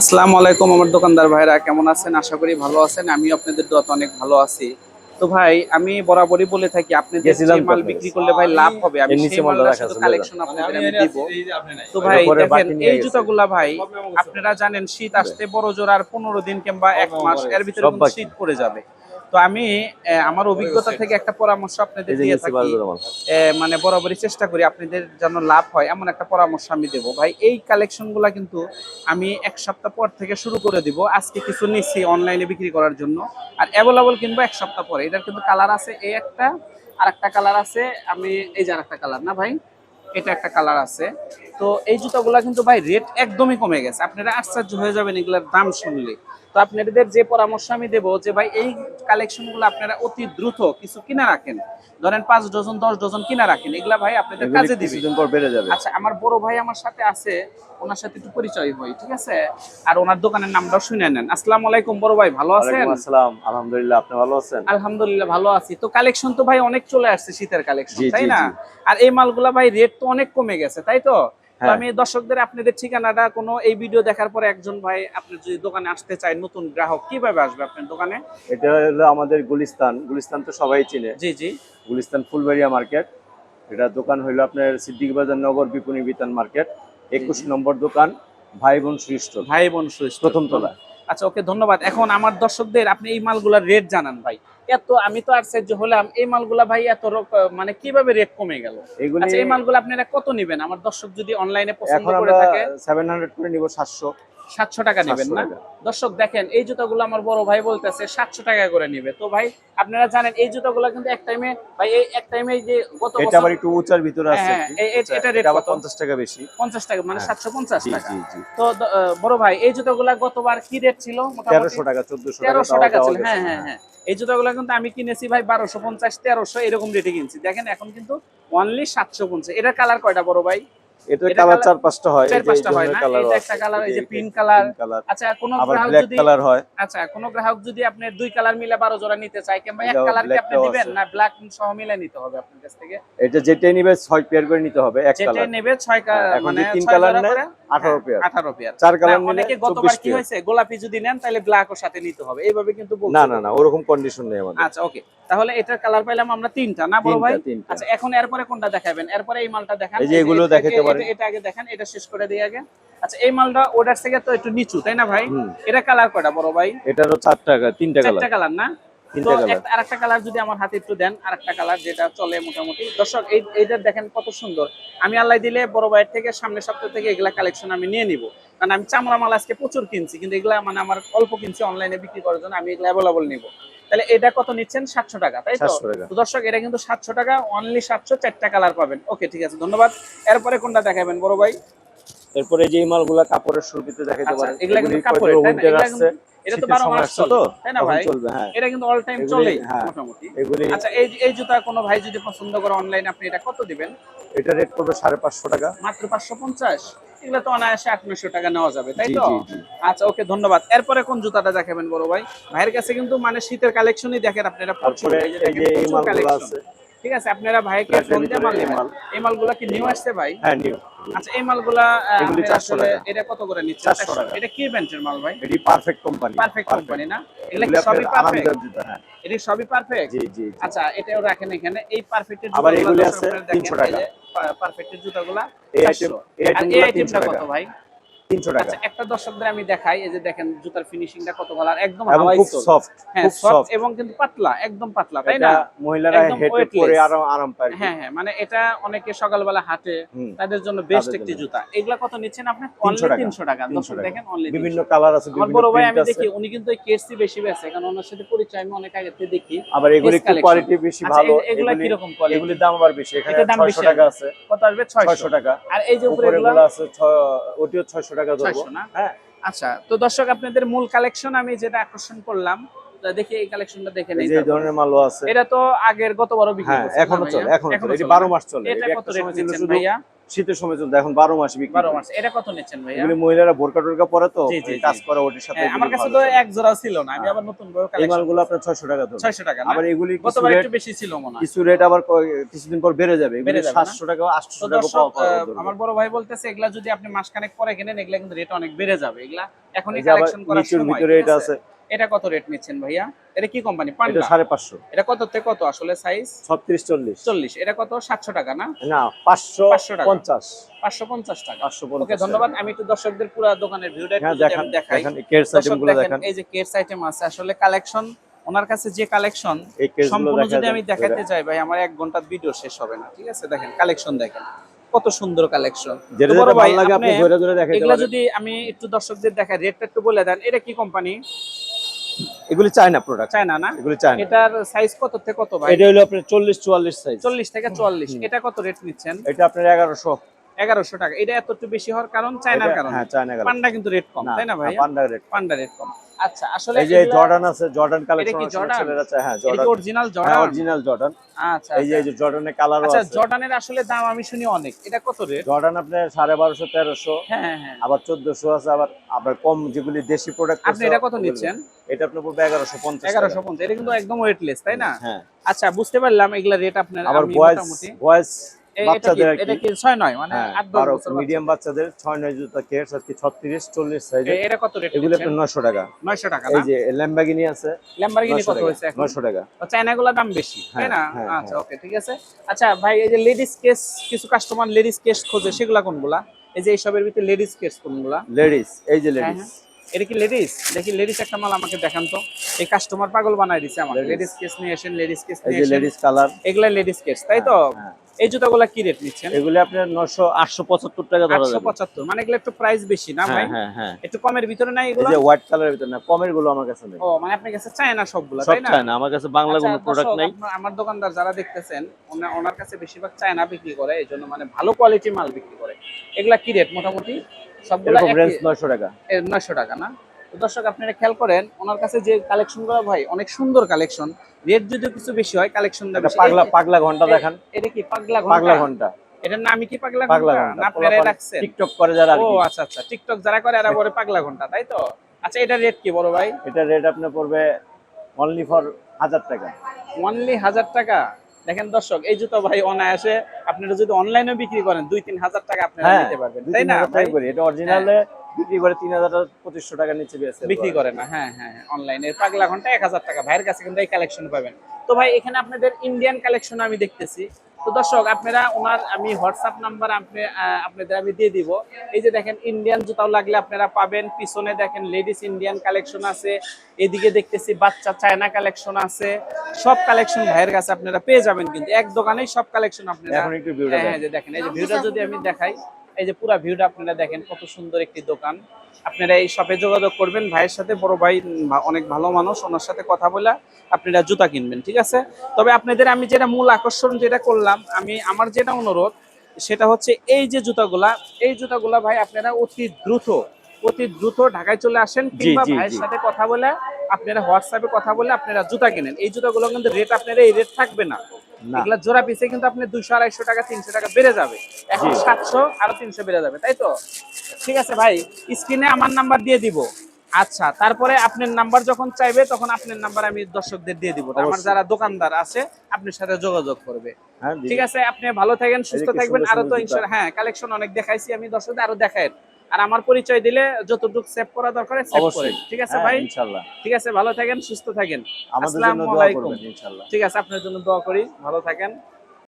আসসালামু আলাইকুম আমার দোকানদার ভাইরা কেমন আছেন? আশা করি ভালো আছেন। আমি আপনাদের দোয়াতে অনেক ভালো আছি। তো ভাই আমি বরাবরই বলে থাকি আপনি যে মাল বিক্রি করলে ভাই লাভ হবে আমি সেই মালটা শুধু আছে, কালেকশন আপনাদের আমি দিব। তো ভাই দেখেন এই। জুতাগুলা ভাই আপনারা জানেন শীত আসতে বড় জোর আর পনেরো দিন কিংবা এক মাস এর ভিতরে। শীত পড়ে যাবে। তো আমি আহ, আমার অভিজ্ঞতা থেকে একটা পরামর্শ আপনাদের দিয়ে থাকি। মানে বরাবরই চেষ্টা করি আপনাদের যেন লাভ হয় এমন একটা পরামর্শ আমি দেবো। ভাই এই কালেকশনগুলা কিন্তু আমি এক সপ্তাহ পর থেকে শুরু করে দিব। আজকে কিছু নিচ্ছি অনলাইনে বিক্রি করার জন্য। আর অ্যাভেলেবল কিনবো এক সপ্তাহ পরে। এটার কিন্তু কালার আছে এই একটা আর একটা কালার আছে আমি এই যে আর একটা কালার না ভাই? এটা একটা কালার আছে। তো এই জুতাগুলা কিন্তু ভাই রেট একদমই কমে গেছে। আপনারা আশ্চর্য হয়ে যাবেন এগুলোর দাম শুনলে। তো আপনাদের যে পরামর্শ আমি দেবো যে ভাই এই কালেকশনগুলো আপনারা অতি দ্রুত কিছু কিনা রাখেন। ধরেন পাঁচ ডজন দশ ডজন কিনা রাখেন এগুলা ভাই আপনাদের কাজে দিবে। পর বেড়ে যাবে। আচ্ছা আমার বড় ভাই আমার সাথে আছে ওনার সাথে একটু পরিচয় হই ঠিক আছে? আর ওনার দোকানের নামটাও শুনে নেন। আসসালামু আলাইকুম বড় ভাই ভালো আছেন? আসসালাম। আলহামদুলিল্লাহ আপনি ভালো আছেন? আলহামদুলিল্লাহ ভালো আছি। তো কালেকশন তো ভাই অনেক চলে আসছে শীতের কালেকশন তাই না? আর এই মালগুলা ভাই রেট তো অনেক কমে গেছে তাই তো। আমি দর্শকদের আপনাদের ঠিকানাটা কোনো এই ভিডিও দেখার পরে একজন ভাই আপনি যদি দোকানে আসতে চায় নতুন গ্রাহক কীভাবে আসবে আপনার দোকানে? এটা হলো আমাদের গুলিস্তান। গুলিস্তান তো সবাই চিনে। জি জি। গুলিস্তান ফুলবাড়িয়া মার্কেট। এটা দোকান হইল আপনার সিদ্দিক বাজার নগর বিপণী বিতান মার্কেট। একুশ নম্বর দোকান ভাই বোন সুইষ্ট ভাই বোন সুইষ্ট প্রথম তলা আচ্ছা ওকে ধন্যবাদ। এখন আমার দর্শকদের আপনি এই মালগুলার রেট জানান ভাই। এত আমি তো আশ্চর্য হলাম এই মালগুলা ভাই এত মানে কীভাবে রেট কমে গেল? আচ্ছা এই মালগুলা আপনারা কত নেবেন? আমার দর্শক যদি অনলাইনে পছন্দ করে থাকে। সেভেন হান্ড্রেড করে নিব সাতশো। সাতশো টাকা নেবেন না? দর্শক দেখেন এই জুতাগুলো আমার বড় ভাই বলতেছে সাতশো টাকা করে নিবে। তো ভাই আপনারা জানেন এই জুতাগুলো কিন্তু এক টাইমে ভাই এই এক টাইমে যে গত এটা বছর আবার একটু উঁচার ভিতরে আছে হ্যাঁ, এটা আবার কত? পঞ্চাশ টাকা বেশি। পঞ্চাশ টাকা মানে হ্যাঁ। সাতশো পঞ্চাশ জি টাকা। তো বড় ভাই এই জুতাগুলা গতবার কি রেট ছিল? মোটামুটি তেরোশো টাকা চোদ্দশো টাকা ছিল। হ্যাঁ হ্যাঁ হ্যাঁ। এই জুতাগুলো কিন্তু আমি কিনেছি ভাই বারোশো পঞ্চাশ তেরোশো এরকম রেটে কিনছি। দেখেন এখন কিন্তু অনলি সাতশো পঞ্চাশ। এটার কালার কয়টা বড় ভাই? কালার চার পাঁচটা হয় চার পাঁচটা হয় না? এটা একটা কালার এই যে পিঙ্ক কালার কালার আচ্ছা কোন গ্রাহক যদি কালার হয়। আচ্ছা কোন গ্রাহক যদি আপনি দুই কালার মিলে বারো জোড়া নিতে চায় কিংবা এক কালার কি আপনি দিবেন? না ব্ল্যাক সহ মিলে নিতে হবে আপনার কাছ থেকে? এটা যেটাই নিবে ছয় পেয়ার করে নিতে হবে এক যেটা নেবে হ্যাঁ, মানে তিন কালার জোড়া নেয়, 18 হ্যাঁ, পেয়ার। 18 পেয়ার চার কালার না, নিলে অনেকে গতবার কি হয়েছে? গোলাপি যদি নেন তাহলে ব্ল্যাক ও সাথে নিতে হবে। এইভাবে কিন্তু না না না ওরকম কন্ডিশন নেই আমাদের। আচ্ছা ওকে তাহলে এটার কালার পাইলাম আমরা তিনটা না বড় ভাই? আচ্ছা এখন এরপরে কোনটা দেখাবেন? এরপরে এই মালটা দেখান। এই যে এগুলো দেখাতে পারেন। এটা আগে দেখেন এটা শেষ করে দিই আগে। আচ্ছা এই মালটা ওটার থেকে তো একটু নিচু তাই না ভাই? এটা কালার কয়টা বড় ভাই? এটারও চার টাকা তিনটা কালার চারটা কালার না? তো একটা আরেকটা কালার যদি আমার হাতে একটু দেন আরেকটা কালার যেটা চলে মোটামুটি। দর্শক এই এইটা দেখেন কত সুন্দর। আমি আল্লাহ দিলে বড় ভাইয়ের থেকে সামনের সপ্তাহ থেকে এগুলা কালেকশন আমি নিয়ে নিব। কারণ আমি চামড়া মাল আজকে প্রচুর কিনছি কিন্তু এগুলা মানে আমার অল্প কিনছি অনলাইনে বিক্রি করার জন্য আমি এগুলা অ্যাভেলেবল নিব। তাহলে এটা কত নিচ্ছেন? সাতশো টাকা তাই তো? 700 টাকা। তো দর্শক এটা কিন্তু সাতশো টাকা অনলি সাতশো চারটা কালার পাবেন। ওকে ঠিক আছে ধন্যবাদ। এরপরে কোনটা দেখাবেন বড় ভাই? এরপরে যে মালগুলা কাপড়ের সুরবিতে দেখাতে আচ্ছা, পারেন এগুলা কিন্তু কাপড়ের, আসছে, এটা তো শীতের বারো সময় মাস চলে, তাই না ভাই? চলবে হ্যাঁ। এটা কিন্তু অল টাইম এগুলি- হ্যাঁ। মোটামুটি। এগুলি আচ্ছা এই এই জুতা কোনো ভাই যদি পছন্দ করে অনলাইন আপনি এটা কত দিবেন? এটা রেট পড়বে সাড়ে পাঁচশো টাকা। মাত্র পাঁচশো পঞ্চাশ? এগুলো তো অনায়াসে আট নশো টাকা নেওয়া যাবে তাই তো। আচ্ছা ওকে ধন্যবাদ। এরপরে কোন জুতাটা দেখাবেন বড় ভাই? ভাইয়ের কাছে কিন্তু মানে শীতের কালেকশনই দেখেন আপনারা প্রচুর এই যে দেখেন প্রচুর কালেকশন ঠিক আছে আপনারা ভাইকে ফোন দিয়ে মাল এই নেবেন। মাল। এই মালগুলা কি নিউ আসছে ভাই? হ্যাঁ নিউ আচ্ছা এই মালগুলা এগুলি 400 টাকা। এটা কত করে নিচ্ছেন? 400 400 টাকা। এটা কি ব্র্যান্ডের মাল ভাই? এটি পারফেক্ট কোম্পানি পারফেক্ট কোম্পানি না? এগুলা সবই পারফেক্ট হ্যাঁ। এটা সবই পারফেক্ট জি জি। আচ্ছা এটাও রাখেন এখানে। এই পারফেক্টের আবার এগুলি আছে 300 টাকা। পারফেক্টের জুতাগুলা। এই আইটেম itemগুলা এই আইটেমটা কত ভাই? টাকা। আচ্ছা একটা দর্শকদের আমি দেখাই এই যে দেখেন জুতার ফিনিশিংটা কত ভালো আর একদম হাওয়াই খুব সফট হ্যাঁ সফট সফট এবং কিন্তু পাতলা একদম পাতলা তাই না? মহিলারা হেঁটে পরে আরও আরাম পায় হ্যাঁ হ্যাঁ মানে এটা অনেকে সকালবেলা হাঁটে তাদের জন্য বেস্ট একটি জুতা। এগুলা কত নিচ্ছেন আপনি? অনলি 300 টাকা দর্শক দেখেন অনলি বিভিন্ন কালার আছে বিভিন্ন বড় ভাই আমি দেখি উনি কিন্তু এই কেসি বেশি বেছে কারণ ওনার সাথে পরিচয় আমি অনেক আগে থেকে দেখি। আবার এগুলি Best একটু কোয়ালিটি বেশি আচ্ছা, ভালো এগুলা quality? এগুলির দাম আবার বেশি এখানে 600 টাকা আছে। কত আসবে? 600 600 টাকা। আর এই যে উপরে এগুলা? আছে ওটিও 600 টাকা ধরবো। হ্যাঁ। আচ্ছা তো দর্শক আপনাদের মূল কালেকশন আমি যেটা আকর্ষণ করলাম তো দেখি এই কালেকশনটা দেখে নেই এই ধরনের মালও আছে। এটা তো আগের গতবারও বিক্রি হ্যাঁ এখনও? চলে এখনও চলে এটা 12 মাস চলে এটা কত রেট দিচ্ছেন শুধু ভাইয়া? শীতের সময় চলতে এখন বারো মাস বিক্রি বারো মাস। এটা কত নিচ্ছেন ভাই এগুলি মহিলারা বোরকা টোরকা পরে তো কাজ করা ওটির সাথে হ্যাঁ, আমার কাছে তো এক জোড়া ছিল না আমি হ্যাঁ। আবার নতুন কালেকশন মালগুলো আপনার ছয়শো টাকা ধরুন। 600 টাকা আবার এগুলি একটু বেশি ছিল মনে কিছু রেট আবার কিছুদিন পর বেড়ে যাবে। এগুলি? সাতশো টাকা আটশো তো টাকা পাওয়া পাওয়া আমার বড় ভাই বলতেছে এগুলা যদি আপনি মাসখানেক পরে কেনেন এগুলা কিন্তু রেট অনেক বেড়ে যাবে। এগুলা এখনই এই যে কালেকশন করার সময় ভিতরে এটা আছে? এটা কত রেট নিচ্ছেন ভাইয়া? এটা কি কোম্পানি পান্ডা। সাড়ে পাঁচশো। এটা কত থেকে কত? আসলে সাইজ ছত্রিশ চল্লিশ। 40 এটা কত? 700 টাকা না? না পাঁচশো 500 টাকা। পঞ্চাশ। 550 টাকা। পাঁচশো ওকে ধন্যবাদ। আমি একটু দর্শকদের পুরো দোকানের ভিউটা হ্যাঁ দেখাই। দেখান এই যে কেটস আইটেম আছে আসলে কালেকশন ওনার কাছে যে কালেকশন সম্পূর্ণ যদি আমি দেখাতে চাই ভাই আমার এক ঘণ্টার ভিডিও শেষ হবে না ঠিক আছে? দেখেন কালেকশন দেখেন। কত সুন্দর কালেকশন এগুলা যদি আমি একটু দর্শকদের দেখাই রেটটা একটু বলে দেন এটা কি কোম্পানি এগুলি চায়না প্রোডাক্ট চায়না না? এগুলি চায়না। এটার সাইজ কত থেকে কত ভাই? এটা হলো আপনার চল্লিশ চুয়াল্লিশ সাইজ চল্লিশ থেকে চুয়াল্লিশ। এটা কত রেট নিচ্ছেন? এটা আপনার এগারোশো। এগারোশো টাকা। এটা এত একটু বেশি হওয়ার কারণ চায়নার কারণ। হ্যাঁ চায়না পান্ডা কিন্তু রেট কম তাই না ভাই? পান্ডা রেট পান্ডা রেট কম। আচ্ছা আসলে এই যে জর্ডান আছে জর্ডান কালেকশন আছে ছেলেরা চায় হ্যাঁ এটা জর্ডান। অরিজিনাল হ্যাঁ জর্ডান? Original Jordan. আচ্ছা এই যে এই যে জর্ডানের কালারও আচ্ছা জর্ডানের আসলে দাম আমি শুনি অনেক। এটা কত রেট? জর্ডান আপনার সাড়ে বারোশো তেরোশো হ্যাঁ হ্যাঁ। আবার চোদ্দশো আছে আবার আবার কম যেগুলি দেশি প্রোডাক্ট আপনি এটা কত নিচ্ছেন? এটা আপনার পড়বে এগারোশো পঞ্চাশ এগারোশো পঞ্চাশ এটা কিন্তু একদম ওয়েটলেস তাই না? হ্যাঁ। আচ্ছা বুঝতে পারলাম এগুলা রেট আপনার আবার বয়েজ বাচ্চাদের এটা কি? মানে হ্যাঁ আট দশ বারো বছর মিডিয়াম বাচ্চাদের ছয় নয় জুতা কেটস আর কি ছত্রিশ চল্লিশ বাচ্চা। এটা কত রেট এগুলো আপনার নয়শো টাকা। নয়শো টাকা এই যে ল্যাম্বাগিনি আছে ল্যাম্বরগিনি কত হয়েছে এখন? নয়শো টাকা। চায়না গুলা দাম বেশি তাই হ্যাঁ, না? হ্যাঁ, আচ্ছা ওকে ঠিক আছে। আচ্ছা ভাই এই যে লেডিস কেস কিছু কাস্টমার লেডিস কেস খোঁজে সেগুলা কোনগুলা? এই যে এইসবের ভিতরে লেডিস কেস কোনগুলা? লেডিস এই যে লেডিস। এটা কি লেডিস দেখি লেডিস একটা মাল আমাকে দেখান তো। এই কাস্টমার পাগল বানাই দিছে আমাকে। লেডিস কেস নিয়ে আসেন লেডিস কেস এই নিয়ে যে আসেন। লেডিস কালার এগুলা লেডিস কেস তাই তো। এই জুতাগুলা কি রেট নিচ্ছেন? এগুলি আপনার নশো আটশো পঁচাত্তর টাকা ধরা যাবে। পঁচাত্তর মানে এগুলো একটু প্রাইস বেশি না ভাই? হ্যাঁ হ্যাঁ। হ্যাঁ একটু কমের ভিতরে নাই এই এগুলো? যে হোয়াইট কালারের ভিতরে না কমেরগুলো আমার কাছে নেই। ও মানে আপনার কাছে চায় না সবগুলা তাই না? চায় না আমার কাছে বাংলা আচ্ছা, কোনো প্রোডাক্ট নাই। আমার দোকানদার যারা দেখতেছেন ওনা- ওনার কাছে বেশিরভাগ চায়না বিক্রি করে এই জন্য মানে ভালো কোয়ালিটির মাল বিক্রি করে। এগুলা কি রেট মোটামুটি? সবগুলা রেঞ্জ নয়শো টাকা। নয়শো টাকা না? দর্শক আপনারা খেয়াল করেন ওনার কাছে যে কালেকশনগুলো ভাই অনেক সুন্দর কালেকশন রেট যদি কিছু বেশি হয় কালেকশন পাগলা পাগলা ঘণ্টা দেখান। এটা কি পাগলা পাগলা ঘণ্টা। এটার নামই কি পাগলা ঘণ্টা? না আপনারাই রাখছেন। টিকটক করে যারা ও আচ্ছা আচ্ছা। টিকটক যারা করে এরা বলে পাগলা ঘণ্টা তাই তো? আচ্ছা এটা রেট কি বড় ভাই? এটা রেট আপনার পড়বে অনলি ফর হাজার টাকা। অনলি হাজার টাকা? দেখেন দর্শক এই জুতো ভাই অনায়াসে আপনারা যদি অনলাইনে বিক্রি করেন দুই তিন হাজার টাকা আপনারা হ্যাঁ নিতে পারবেন তাই না? এটা অরিজিনালে বিক্রি করে তিন হাজার পঁচিশশো টাকা নিচে বিক্রি করে না হ্যাঁ হ্যাঁ অনলাইনে পাগলা ঘণ্টা এক হাজার টাকা। ভাইয়ের কাছে কিন্তু এই কালেকশন পাবেন। তো ভাই এখানে আপনাদের ইন্ডিয়ান কালেকশন আমি দেখতেছি। তো দর্শক আপনারা ওনার আমি হোয়াটসঅ্যাপ নাম্বার আপনি আপনাদের আমি দিয়ে দিব। এই যে দেখেন ইন্ডিয়ান জুতাও লাগলে আপনারা পাবেন। পিছনে দেখেন লেডিস ইন্ডিয়ান কালেকশন আছে। এদিকে দেখতেছি বাচ্চা চায়না কালেকশন আছে। সব কালেকশন ভাইয়ের কাছে আপনারা পেয়ে যাবেন কিন্তু। এক দোকানেই সব কালেকশন আপনারা এখন একটু হ্যাঁ, হ্যাঁ, যে দেখেন এই যে ভিউটা যদি আমি দেখাই। এই যে পুরো ভিউটা আপনারা দেখেন কত সুন্দর একটি দোকান। আপনারা এই শপে যোগাযোগ করবেন ভাইয়ের সাথে বড় ভাই অনেক ভালো মানুষ ওনার সাথে কথা বলে আপনারা জুতা কিনবেন ঠিক আছে? তবে আপনাদের আমি যেটা মূল আকর্ষণ যেটা করলাম আমি আমার যেটা অনুরোধ সেটা হচ্ছে এই যে জুতাগুলা এই জুতাগুলা ভাই আপনারা অতি দ্রুত অতি দ্রুত ঢাকায় চলে আসেন কিংবা ভাইয়ের সাথে কথা বলে আপনারা হোয়াটসঅ্যাপে কথা বলে আপনারা জুতা কিনেন। এই জুতাগুলো কিন্তু রেট আপনারা এই রেট থাকবে না। এগুলা জোড়া কিন্তু আপনি আড়াইশো টাকা তিনশো টাকা বেড়ে যাবে। এখন সাতশো আরও তিনশো বেড়ে যাবে তাই তো? ঠিক আছে ভাই স্ক্রিনে আমার নাম্বার দিয়ে দিব। আচ্ছা তারপরে আপনার নাম্বার যখন চাইবে তখন আপনার নাম্বার আমি দর্শকদের দিয়ে দিব। আমার যারা দোকানদার আছে আপনার সাথে যোগাযোগ করবে। হ্যাঁ ঠিক আছে আপনি ভালো থাকেন সুস্থ থাকবেন। আরও তো হ্যাঁ কালেকশন অনেক দেখাইছি আমি দর্শকদের আরও দেখাই আর আমার পরিচয় দিলে যতটুকু সেভ করা দরকার সেভ করে। ঠিক আছে হ্যাঁ, ভাই? ইনশাল্লাহ ঠিক আছে ভালো থাকেন সুস্থ থাকেন। আমাদের জন্য আসসালামু দোয়া আলাইকুম। করবেন ইনশাল্লাহ ঠিক আছে আপনার জন্য দোয়া করি। ভালো থাকেন।